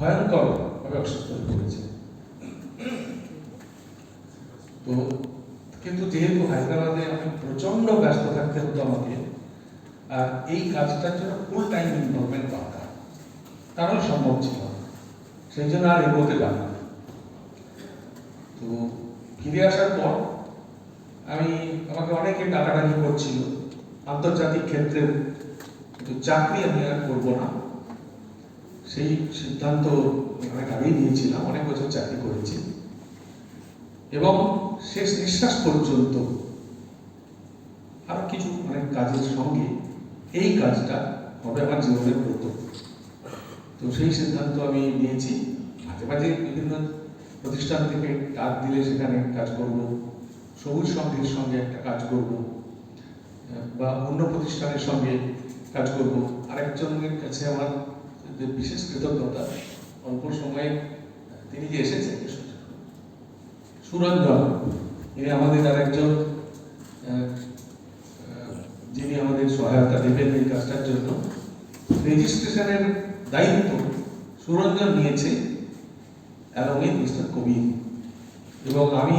ভয়ঙ্কর ভাবে অসুস্থ হয়ে পড়েছে। তো কিন্তু যেহেতু হায়দ্রাবাদে আমি প্রচণ্ড ব্যস্ত থাকতে হতো আমাকে, আর এই কাজটার জন্য ফুল টাইম ইনভলভমেন্ট দরকার। তাহলে সম্ভব ছিল সেই জন্য আর এগোতে না। তো ফিরে আসার পর আমি আমাকে অনেকে টাকাটাকি করছিল। আন্তর্জাতিক ক্ষেত্রে কিন্তু চাকরি আমি আর করব না। সেই সিদ্ধান্ত অনেক আগেই নিয়েছিলাম, অনেক বছর চাকরি করেছি। এবং শেষ নিঃশ্বাস পর্যন্ত আরও কিছু অনেক কাজের সঙ্গে এই কাজটা হবে আমার জীবনের ব্রত তো সেই সিদ্ধান্ত আমি নিয়েছি। মাঝে মাঝে বিভিন্ন প্রতিষ্ঠান থেকে কাজ দিলে সেখানে কাজ করব, সবুজ সংঘের সঙ্গে একটা কাজ করব, বা অন্য প্রতিষ্ঠানের সঙ্গে কাজ করব। আরেকজনের কাছে আমার বিশেষ কৃতজ্ঞতা অল্প সময়ে তিনি যে এসেছেন সুরঞ্জন ইনি আমাদের আরেকজন যিনি আমাদের সহায়তা দেবেন এই কাজটার জন্য। রেজিস্ট্রেশনের দায়িত্ব সুরঞ্জন নিয়েছে এবং এই মিস্টার কবির এবং আমি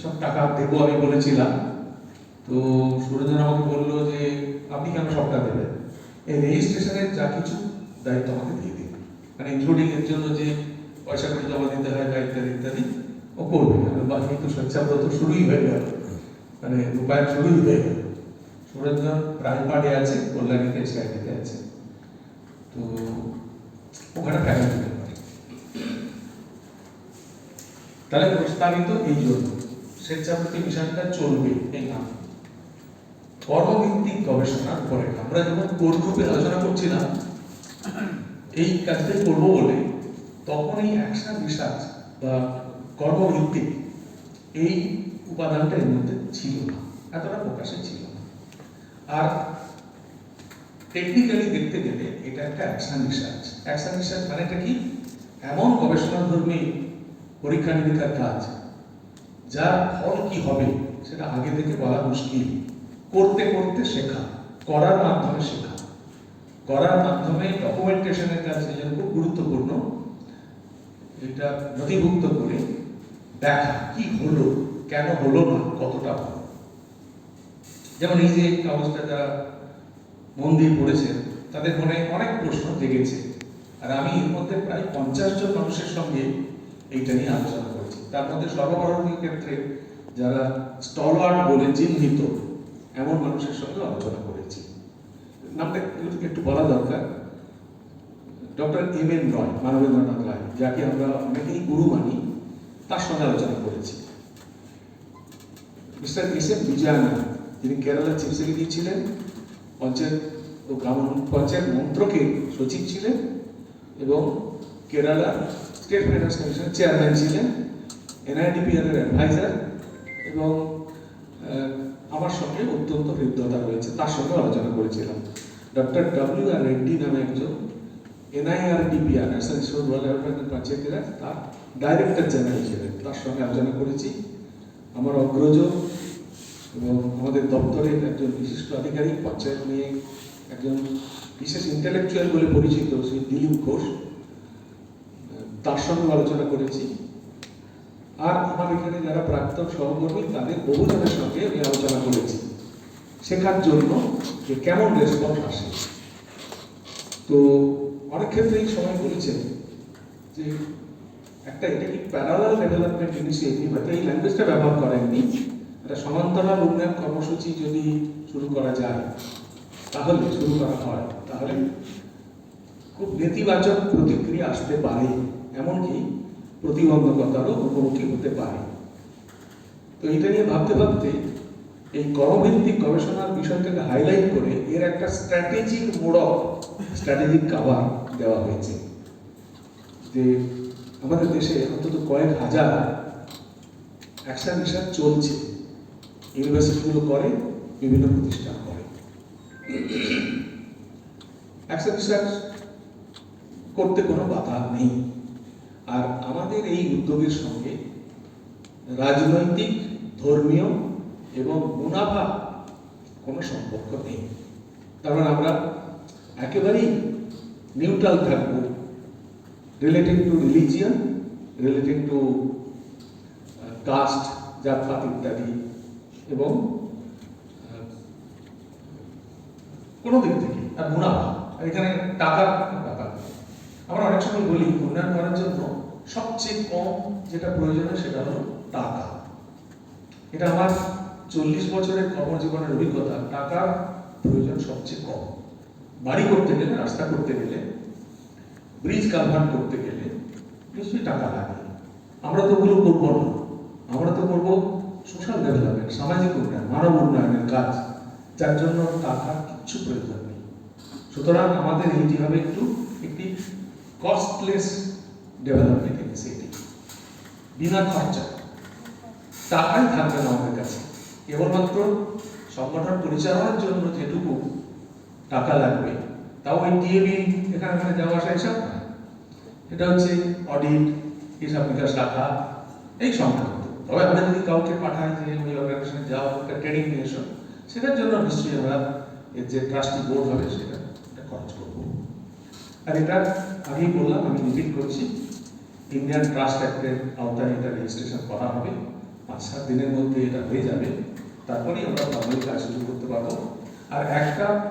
সব টাকা দেবো আমি বলেছিলাম। তো সুরঞ্জন আমাকে বলল যে, আপনি কেন সবটা দেবেন? এই রেজিস্ট্রেশনের যা কিছু দায়িত্ব আমাকে দিয়ে দিন। মানে ইনক্লুডিং এর জন্য যে পয়সা করে জমা দিতে হয় বা ইত্যাদি ইত্যাদি, ও করবে বাকি তো স্বেচ্ছাব্রত শুরুই হয়ে গেল। মানে রূপায়ণ শুরুই হয়ে গেল। সুরঞ্জন রাজপাটে আছে কল্যাণীতে সিআইটিতে আছে। তো ওখানে ফেলা যেতে পারে তাহলে প্রস্তাবিত এই জন্য স্বেচ্ছাবৃত্তি মিশনটা চলবে এই নাম কর্মভিত্তিক গবেষণার উপরে আমরা যখন কোর গ্রুপে আলোচনা করছিলাম এই কাজটাই করব বলে তখন এই অ্যাকশন বিশ্বাস বা কর্মভিত্তিক এই উপাদানটা এর মধ্যে ছিল না, এতটা প্রকাশে ছিল না। আর টেকনিক্যালি দেখতে গেলে এটা একটা অ্যাকশন রিসার্চ অ্যাকশন রিসার্চ মানে এটা কি? এমন গবেষণাধর্মী পরীক্ষা নিরীক্ষার কাজ, যার ফল কি হবে সেটা আগে থেকে বলা মুশকিল। করতে করতে শেখা, করার মাধ্যমে শেখা। করার মাধ্যমে ডকুমেন্টেশনের কাজ জন্য খুব গুরুত্বপূর্ণ, এটা নথিভুক্ত করে দেখা কি হলো, কেন হলো না, কতটা হলো। যেমন এই যে কাগজটা যারা মন দিয়ে পড়েছেন, তাদের মনে অনেক প্রশ্ন জেগেছে। আর আমি এর মধ্যে প্রায় পঞ্চাশ জন মানুষের সঙ্গে এইটা নিয়ে আলোচনা করেছি। তার মধ্যে সর্বভারতীয় ক্ষেত্রে যারা স্টলওয়ার্ড বলে চিহ্নিত, এমন মানুষের সঙ্গে আলোচনা করেছি। নামটা একটু- বলা দরকার। Doctor M N Roy, Manabendranath Roy, যাকে আমরা অনেকেই গুরু মানি, তার সঙ্গে আলোচনা করেছি। মিস্টার এস এম বিজয়ানন্দ যিনি কেরালা চিফ সেক্রেটারি ছিলেন, পঞ্চায়েত ও গ্রাম পঞ্চায়েত মন্ত্রকের সচিব ছিলেন এবং কেরালা স্টেট ফাইন্যান্স কমিশনের চেয়ারম্যান ছিলেন এনআইডিপিআর এর অ্যাডভাইজার এবং আমার সঙ্গে অত্যন্ত হৃদ্যতা রয়েছে, তার সঙ্গে আলোচনা করেছিলাম। ডক্টর ডব্লিউ আর রেড্ডি নামে একজন এনআইআরডিপিআর ন্যাশনাল ইনস্টিটিউট রুরাল পঞ্চায়েতের তার ডাইরেক্টর জেনারেল ছিলেন, তার সঙ্গে আলোচনা করেছি। আমার অগ্রজ এবং আমাদের দপ্তরের একজন বিশিষ্ট আধিকারিক, পঞ্চায়েত নিয়ে একজন বিশেষ ইন্টেলেকচুয়াল বলে পরিচিত, শ্রী দিলীপ ঘোষ। তার সঙ্গে আলোচনা করেছি। আর আমার এখানে যারা প্রাক্তন সহকর্মী, তাদের বহুজনের সঙ্গে আমি আলোচনা করেছি। শেখার জন্য যে কেমন রেসপন্স আসে। তো অনেক ক্ষেত্রেই সবাই বলেছেন যে একটা এটা কি প্যারালাল ডেভেলপমেন্ট ইনিশিয়েটিভ হয়তো এই ল্যাঙ্গুয়েজটা ব্যবহার করেননি। একটা সমান্তরাল উন্নয়ন কর্মসূচি যদি শুরু করা যায়, তাহলে শুরু করা হয়। তাহলে খুব নেতিবাচক প্রতিক্রিয়া আসতে পারে, এমনকি প্রতিবন্ধকতারও মুখোমুখি হতে পারে। তো এটা নিয়ে ভাবতে ভাবতে এই কর্মভিত্তিক গবেষণার বিষয়টাকে হাইলাইট করে এর একটা স্ট্র্যাটেজিক মোড়ক স্ট্র্যাটেজিক কাভার দেওয়া হয়েছে। যে আমাদের দেশে অন্তত কয়েক হাজার অ্যাকশন রিসার্চ চলছে ইউনিভার্সিটিগুলো করে, বিভিন্ন প্রতিষ্ঠান করে। অ্যাকশন রিসার্চ করতে কোনো বাধা নেই। আর আমাদের এই উদ্যোগের সঙ্গে রাজনৈতিক, ধর্মীয় এবং মুনাফা কোনো সম্পর্ক নেই। কারণ আমরা একেবারেই নিউট্রাল থাকব। Relating to religion relating to caste জাতপাত ইত্যাদি এবং কোনো দিক থেকে, আর মুনাফা। এখানে টাকার ব্যাপার। আমরা অনেক সময় বলি, উন্নয়ন করার জন্য সবচেয়ে কম যেটা প্রয়োজন সেটা হলো টাকা। এটা আমার চল্লিশ বছরের কর্মজীবনের অভিজ্ঞতা টাকার প্রয়োজন সবচেয়ে কম। বাড়ি করতে গেলে, রাস্তা করতে গেলে ব্রিজ কালভার্ট করতে গেলে নিশ্চয়ই টাকা লাগে। আমরা তো ওগুলো করব না। আমরা তো করব সোশ্যাল ডেভেলপমেন্ট সামাজিক উন্নয়ন, মানব উন্নয়নের কাজ। যার জন্য টাকার কিচ্ছু প্রয়োজন নেই। সুতরাং আমাদের এইটি হবে একটু একটি কস্টলেস ডেভেলপমেন্ট ইনিশিয়েটিভ বিনা খরচা। টাকাই থাকবে না আমাদের কাছে। কেবলমাত্র সংগঠন পরিচালনার জন্য যেটুকু টাকা লাগবে, তাও ওই টিএবি এখানে এখানে যাওয়া আসা এসব না এটা হচ্ছে অডিট হিসাব নিকাশ রাখা, এই সংক্রান্ত। তবে আমরা যদি কাউকে পাঠাই যে ওই অর্গানাইজেশনে যাও, একটা ট্রেনিং নিয়ে এসো, সেটার জন্য নিশ্চয়ই আমরা এর যে ট্রাস্টি বোর্ড হবে, সেটা খরচ আর এটা আমি বললাম আমি রিপিট করছি। ইন্ডিয়ান ট্রাস্ট অ্যাক্টের আওতায় এটা রেজিস্ট্রেশন করা হবে। পাঁচ সাত দিনের মধ্যে এটা হয়ে যাবে। তারপরেই আমরা ফর্মালি কাজ শুরু করতে পারব। আর একটা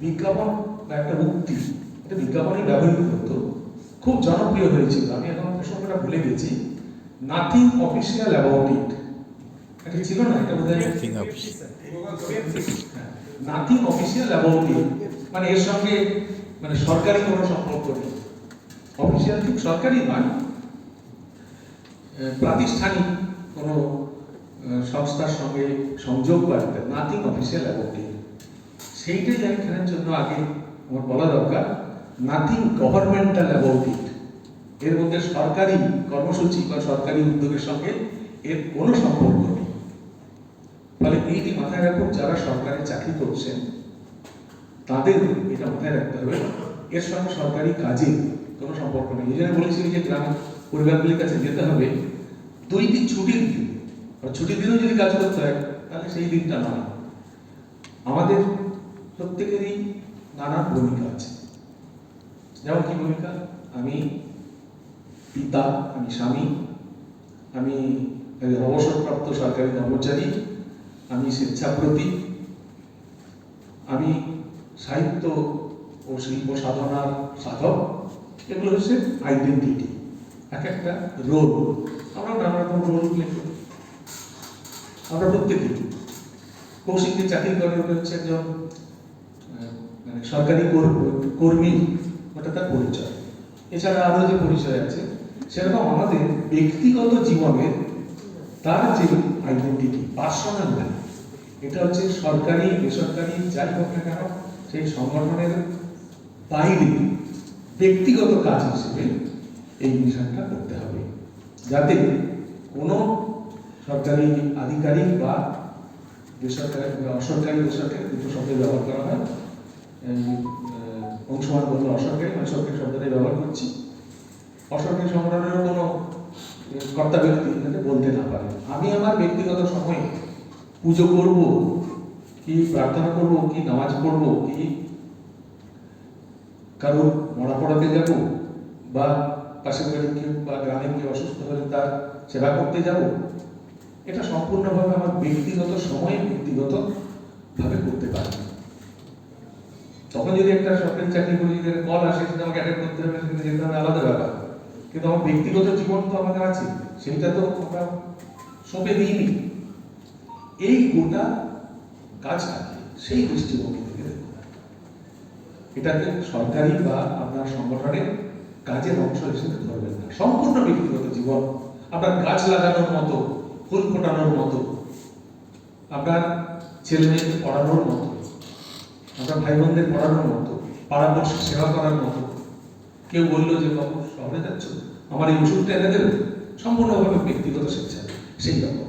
বিজ্ঞাপন বা একটা উক্তি এটা বিজ্ঞাপনে ব্যবহৃত হতো। খুব জনপ্রিয় হয়েছিল। আমি এখন প্রসঙ্গটা ভুলে গেছি। Nothing official about it. এটা ছিল না? এটা বোধ হয়. নাথিং অফিসিয়াল অ্যাবাউট ইট মানে এর সঙ্গে মানে সরকারি কোনো সম্পর্ক নেই অফিসিয়াল ঠিক সরকারি নয় প্রাতিষ্ঠানিক কোনো সংস্থার সঙ্গে সংযোগ বা নাথিং অফিসিয়াল অ্যাবাউট ইট সেইটাই এখানের জন্য আগে আমার বলা দরকার নাথিং গভর্নমেন্টাল অ্যাবাউট ইট এর মধ্যে সরকারি কর্মসূচি বা সরকারি উদ্যোগের সঙ্গে এর কোনো সম্পর্ক নেই। ফলে এইটি মাথায় রাখুন, যারা সরকারি চাকরি করছেন তাদের এটা মাথায় রাখতে হবে। এর সঙ্গে সরকারি কাজে কোনো সম্পর্ক নেই। এই জন্য বলেছি যে গ্রাম পরিবারগুলির কাছে যেতে হবে। দুই দিন ছুটির দিন। আর ছুটির দিনেও যদি কাজ করতে হয়, তাহলে সেই দিনটা নয়। আমাদের প্রত্যেকেরই নানা ভূমিকা আছে। যেমন কি ভূমিকা? আমি পিতা, আমি স্বামী, আমি অবসরপ্রাপ্ত সরকারি কর্মচারী, আমি স্বেচ্ছাপ্রতি, আমি সাহিত্য ও শিল্প সাধনার সাধক, এগুলো হচ্ছে আইডেন্টিটি এক একটা রোল আমরা নানা রকম রোল প্লে করি। আমরা প্রত্যেকেই কৌশিককে চাকরি করে, ওটা হচ্ছে একজন মানে সরকারি কর- কর্মী, ওটা তার পরিচয়। এছাড়া আরও যে পরিচয় আছে, সেরকম আমাদের ব্যক্তিগত জীবনে তার যে আইডেন্টিটি পার্সোনাল লাইফ এটা হচ্ছে সরকারি, বেসরকারি, যাই হোক না কেন সেই সংগঠনের বাইরে ব্যক্তিগত কাজ হিসেবে এই মিশনটা করতে হবে। যাতে কোনো সরকারি আধিকারিক বা বেসরকারি অসরকারি বেসরকারি দুটো শব্দের ব্যবহার করা হয়। অংশমান বলতে অসরকারি মানে সরকারি শব্দটাই ব্যবহার করছি। অসরকারি সংগঠনেরও কোনো কর্তা ব্যক্তি বলতে না পারে। আমি আমার ব্যক্তিগত সময়ে পুজো করব কি প্রার্থনা করব, কি নামাজ পড়ব, কি কারও মরা পড়াতে যাব, বা পাশের বাড়ি কেউ বা গ্রামে কেউ অসুস্থ হলে তার সেবা করতে যাব? এটা সম্পূর্ণভাবে আমার ব্যক্তিগত সময়ে ব্যক্তিগত ভাবে করতে পারি। তখন যদি একটা সরকারি চাকরি করি যদি কল আসে, সেটা আমাকে অ্যাটেন্ড করতে হবে, সেখানে যেতে হবে, আলাদা ব্যাপার। কিন্তু আমার ব্যক্তিগত জীবন তো আমাদের আছে সেইটা তো আমরা সঁপে দিইনি। এই গোটা কাজটাকে সেই দৃষ্টিভঙ্গি থেকে হবে। এটাকে সরকারি বা আপনার সংগঠনের কাজের অংশ হিসেবে ধরবেন না। সম্পূর্ণ ব্যক্তিগত জীবন, আপনার গাছ লাগানোর মতো, ফুল ফোটানোর মতো, আপনার ছেলে মেয়েকে পড়ানোর মতো, আপনার ভাই বোনদের পড়ানোর মতো, পাড়াপড়শি সেবা করার মতো। কেউ বলল যে, বাবু, শহরে যাচ্ছ? আমার এই ওষুধটা এনে দেবে? সম্পূর্ণভাবে ব্যক্তিগত স্বেচ্ছা সেই রকম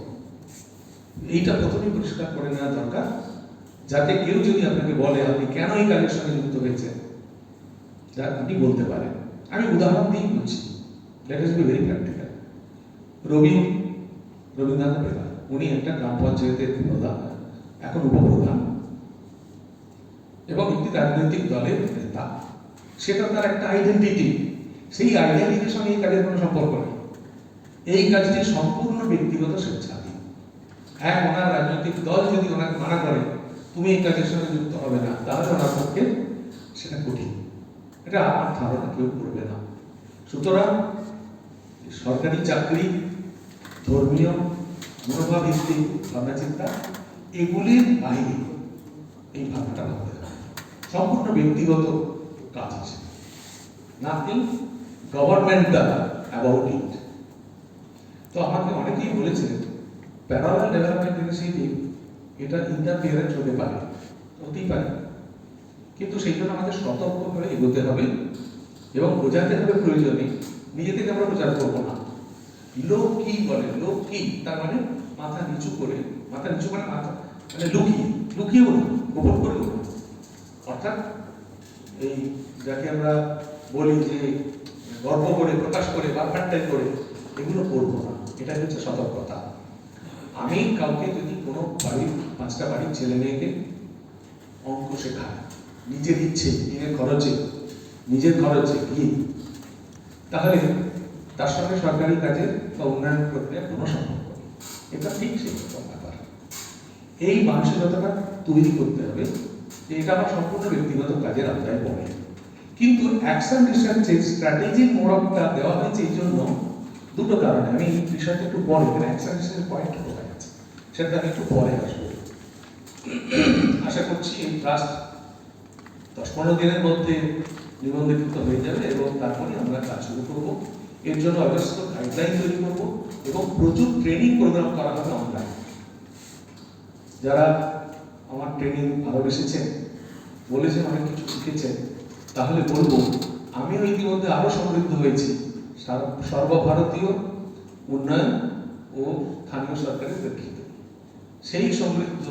এইটা প্রথমেই পরিষ্কার করে নেওয়া দরকার, যাতে কেউ যদি আপনাকে বলে আপনি কেন এই কাজের সঙ্গে যুক্ত হয়েছেন যা আপনি বলতে পারেন। আমি উদাহরণ দিয়েই বলছি let us be very practical Rabi, Rabindranath বেলা, উনি একটা গ্রাম পঞ্চায়েতের প্রধান এখন উপপ্রধান। এবং একটি রাজনৈতিক দলের নেতা। সেটা তার একটা আইডেন্টিটি সেই আইডিয়ালিটির সঙ্গে এই কাজের কোনো সম্পর্ক নেই। এই কাজটি সম্পূর্ণ ব্যক্তিগত স্বেচ্ছাধীন এক ওনার রাজনৈতিক দল যদি ওনাকে মানা করে, তুমি এই কাজের সঙ্গে যুক্ত হবে না, তাহলে ওনার পক্ষে সেটা কঠিন। এটা আমার ধারণা, কেউ করবে না। সুতরাং সরকারি চাকরি, ধর্মীয় মনোভাব ভিত্তিক ভাবনা চিন্তা এগুলির বাইরে এই ভাবনাটা ভাবতে সম্পূর্ণ ব্যক্তিগত কাজ আছে। নাথিং গভর্নমেন্টাল অ্যাবাউট ইট তো আমাকে অনেকেই বলেছিলেন প্যারালাল ডেভেলপমেন্ট ইনিশিয়েটিভ এটা ইন্টারফিয়ারেন্স হতে পারে হতেই পারে। কিন্তু সেই জন্য আমাদের সতর্কভাবে এগোতে হবে এবং বোঝাতে হবে প্রয়োজনে নিজে থেকে আমরা প্রচার করব না। লোক কি বলে? লোক কি? তার মানে মাথা নিচু করে, মাথা নিচু মানে মাথা মানে লুকিয়ে লুকিয়ে বলুন, গোপন করে বলুন। অর্থাৎ এই যাকে আমরা বলি যে গর্ব করে, প্রকাশ করে, বা করে, এগুলো করব না। এটা হচ্ছে সতর্কতা। আমি কাউকে যদি কোনো বাড়ির পাঁচটা বাড়ির ছেলে মেয়েকে অঙ্ক শেখায় নিজের ইচ্ছে, নিজের খরচে নিজের খরচে গিয়ে, তাহলে তার সঙ্গে সরকারি কাজে বা উন্নয়ন প্রক্রিয়ার কোনো সম্পর্ক নেই এটা ঠিক রকম ব্যাপার। এই মানসিকতাটা তৈরি করতে হবে যে এটা আমার সম্পূর্ণ ব্যক্তিগত কাজের আওতায় পড়ে। কিন্তু অ্যাকশন রিসার্চে স্ট্র্যাটেজিক মোড়কটা দেওয়া হয়েছে এই জন্য দুটো কারণে। আমি বিষয়টা একটু পরে অ্যাকশন রিসার্চের পয়েন্ট সেটা আমি একটু পরে আসব। আশা করছি ট্রাস্ট দশ পনেরো দিনের মধ্যে নিবন্ধিত হয়ে যাবে এবং তারপরে আমরা কাজ শুরু করব। এর জন্য অবস্থিত গাইডলাইন তৈরি করব এবং প্রচুর ট্রেনিং প্রোগ্রাম করা হবে অনলাইন যারা আমার ট্রেনিং ভালোবেসেছেন, বলেছেন, অনেক কিছু শিখেছেন, তাহলে বলব, আমিও ইতিমধ্যে আরও সমৃদ্ধ হয়েছি। সর্বভারতীয় উন্নয়ন ও স্থানীয় সরকারের প্রেক্ষিতে সেই সমৃদ্ধ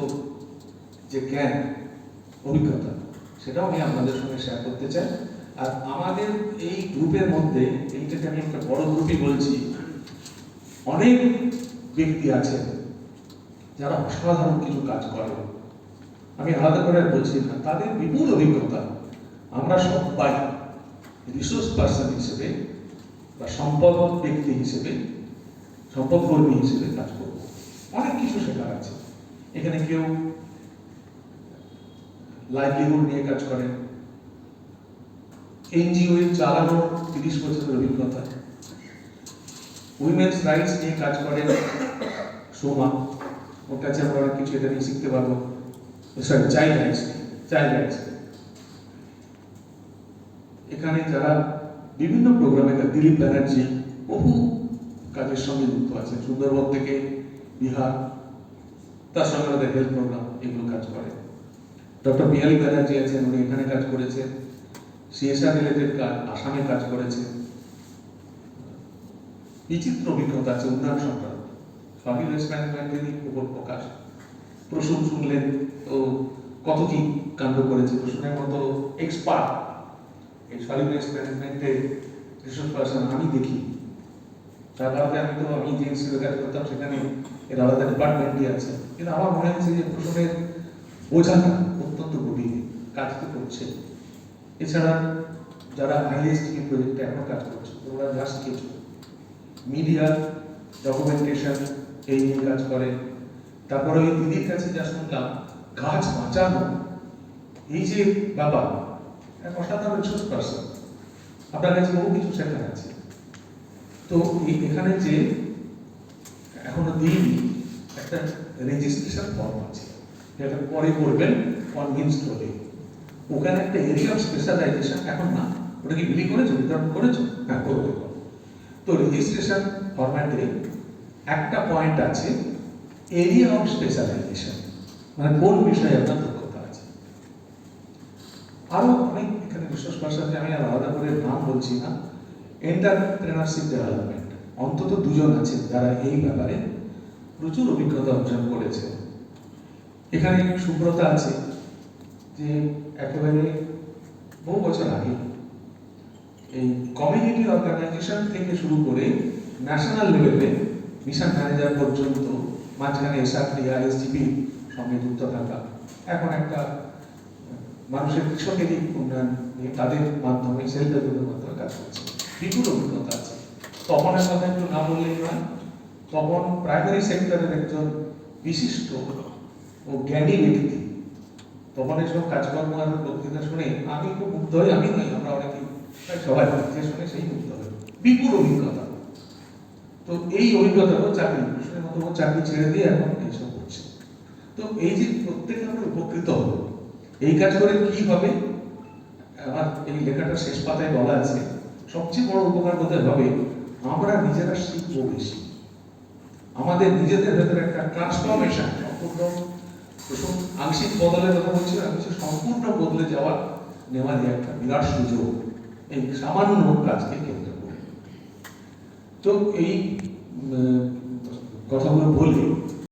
যে জ্ঞান, অভিজ্ঞতা, সেটাও আমি আপনাদের সঙ্গে শেয়ার করতে চাই। আর আমাদের এই গ্রুপের মধ্যে, এইটাকে আমি একটা বড় গ্রুপই বলছি, অনেক ব্যক্তি আছেন যারা অসাধারণ কিছু কাজ করে। আমি আলাদা করে বলছি না, তাদের বিপুল অভিজ্ঞতা। আমরা সবাই রিসোর্স পার্সন হিসেবে বা সম্পদ ব্যক্তি হিসেবে, সম্পদ কর্মী হিসেবে কাজ করব। অনেক কিছু শেখার আছে। এখানে কেউ লাইভলিহুড নিয়ে কাজ করেন এনজিও চালানোর তিরিশ বছরের অভিজ্ঞতা। উইমেন্স রাইটস নিয়ে কাজ করেন সোমা। ওর কাছে আমরা অনেক কিছু এটা নিয়ে শিখতে পারব। Sorry child rights child rights এখানে যারা বিভিন্ন প্রোগ্রামে দিলীপ ব্যানার্জি বহু কাজের সঙ্গে যুক্ত আছে সুন্দরবন থেকে বিহার তার সঙ্গে আমাদের হেলথ প্রোগ্রাম এগুলো কাজ করে। ডক্টর পিয়ালি ব্যানার্জি আছেন, উনি এখানে কাজ করেছেন। সিএসআর রিলেটেড কাজ, আসামে কাজ করেছে বিচিত্র অভিজ্ঞতা আছে, উন্নয়ন সংক্রান্ত। সবই ওয়েস্ট ম্যানেজমেন্টেরই উপর প্রকাশ। প্রসূন শুনলেন, ও কত কি কাণ্ড করেছে প্রসূনের মতো এক্সপার্ট এই সলিড ওয়েস্ট ম্যানেজমেন্টের রিসোর্স পার্সন আমি দেখি। তার আমি তো আমি যে ইনস্টিটিউটে কাজ করতাম, সেখানে এর আলাদা ডিপার্টমেন্টই আছে। কিন্তু আমার মনে হচ্ছে যে প্রসূনের বোঝাটা অত্যন্ত গভীর কাজ তো করছে। এছাড়া যারা আইএসটি প্রজেক্টে এখনও কাজ করছে, ওরা যা শিখেছে মিডিয়া ডকুমেন্টেশন এই নিয়ে কাজ করে। তারপরে ওই দিদির কাছে যা শুনলাম, গাছ বাঁচানো। এই যে বাবা, এক অসাধারণ রিসোর্স পার্সন আপনার কাছে বহু কিছু শেখার আছে। তো এখানে যে এখনও দিইনি, একটা রেজিস্ট্রেশন ফর্ম আছে। যেটা পরে করবেন কনভিন্সড হলে। ওখানে একটা এরিয়া অফ স্পেশালাইজেশন এখন না, ওটা কি বিলি করেছ বিতরণ করেছ? হ্যাঁ করবে। করো। তো রেজিস্ট্রেশন ফরম্যাটে একটা পয়েন্ট আছে এরিয়া অফ স্পেশালাইজেশন মানে কোন বিষয়ে আপনার দক্ষতা আছে। আরও অনেক এখানে বিশ্বাস ভাষা আছে, আমি আলাদা করে নাম বলছি না। এন্টারপ্রেনারশিপ ডেভেলপমেন্ট অন্তত দুজন আছে যারা এই ব্যাপারে প্রচুর অভিজ্ঞতা অর্জন করেছে এখানে সুব্রতা আছে যে একেবারে বহু বছর আগে এই কমিউনিটি অর্গানাইজেশন থেকে শুরু করে ন্যাশনাল লেভেলে মিশন ম্যানেজার পর্যন্ত মাঝখানে এসআরটি আইএসডিপি সঙ্গে যুক্ত থাকা। এখন একটা মানুষের কৃষকেরই উন্নয়ন নিয়ে তাদের মাধ্যমে সেলফ হেল্পের মাধ্যমে কাজ করছে। বিপুল অভিজ্ঞতা আছে। তপনের কথা একটু না বললেই নয়। তপন প্রাইমারি সেক্টরের একজন বিশিষ্ট ও জ্ঞানী ব্যক্তি। তপনের সব কাজকর্ম আর বক্তৃতা শুনে আমি খুব মুগ্ধ হই, আমি নই, আমরা অনেকেই সবাই যে শুনে সেই মুগ্ধ হই। বিপুল অভিজ্ঞতা। তো এই অভিজ্ঞতা ও চাকরি, কৃষ্ণের মতো চাকরি ছেড়ে দিয়ে এখন এইসব করছে। তো এই যে প্রত্যেকে আমরা উপকৃত হব, এই কাজ করে কি হবে? আমার এই লেখাটা শেষ পাতায় বলা আছে। সবচেয়ে বড় উপকার বোধহয় হবে? আমরা নিজেরা শিখব বেশি। আমাদের নিজেদের ভেতরে একটা ট্রান্সফরমেশন সম্পূর্ণ আংশিক বদলের কথা বলছি আমি সম্পূর্ণ বদলে যাওয়া নেওয়া যে একটা বিরাট সুযোগ। এই সামান্য কাজকে কেন্দ্র করে। তো এই কথাগুলো বলে